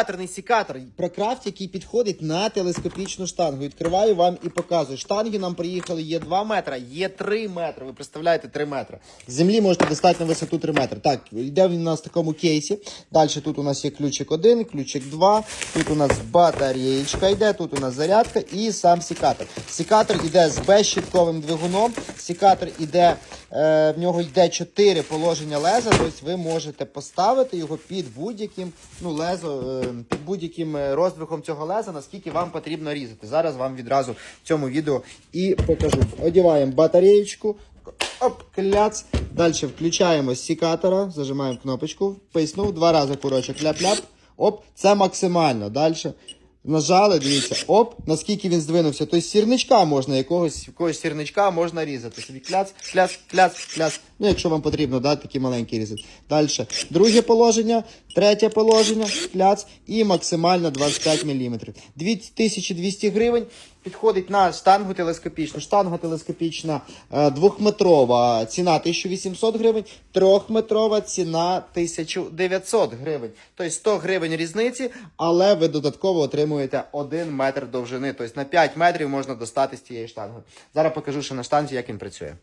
Секаторний секатор Прокрафт, який підходить на телескопічну штангу. Відкриваю вам і показую. Штанги нам приїхали є 2 метра, є 3 метри. Ви представляєте 3 метри. З землі можете достати на висоту 3 метри. Так, йде він у нас в такому кейсі. Далі тут у нас є ключик 1, ключик 2. Тут у нас батареєчка йде, тут у нас зарядка і сам секатор. Секатор йде з безщітковим двигуном. Секатор йде, е, в нього йде 4 положення леза. Тобто ви можете поставити його під будь-яким ну, лезо, е, під будь-яким е, роздвигом цього леза, наскільки вам потрібно різати. Зараз вам відразу в цьому відео і покажу. Одіваємо батареєчку. Оп, кляц. Далі включаємо з секатора, зажимаємо кнопочку, вписнув, два рази курочок ляп-ляп. Оп, це максимально. Далі нажали, дивіться, оп, наскільки він здвинувся. Тобто сірничка можна, якогось, якогось сірничка можна різати. Собі кляц, кляц, кляц, кляц. Ну, якщо вам потрібно, да, такі маленькі різати. Далі. Друге положення, третє положення, кляц і максимально 25 мм. 2200 гривень. Підходить на штангу телескопічну. Штанга телескопічна е, двохметрова ціна 1800 гривень, трьохметрова ціна 1900 гривень. Тобто 100 гривень різниці, але ви додатково отримуєте 1 метр довжини. Тобто на 5 метрів можна достати з цієї штанги. Зараз покажу ще на штанзі, як він працює.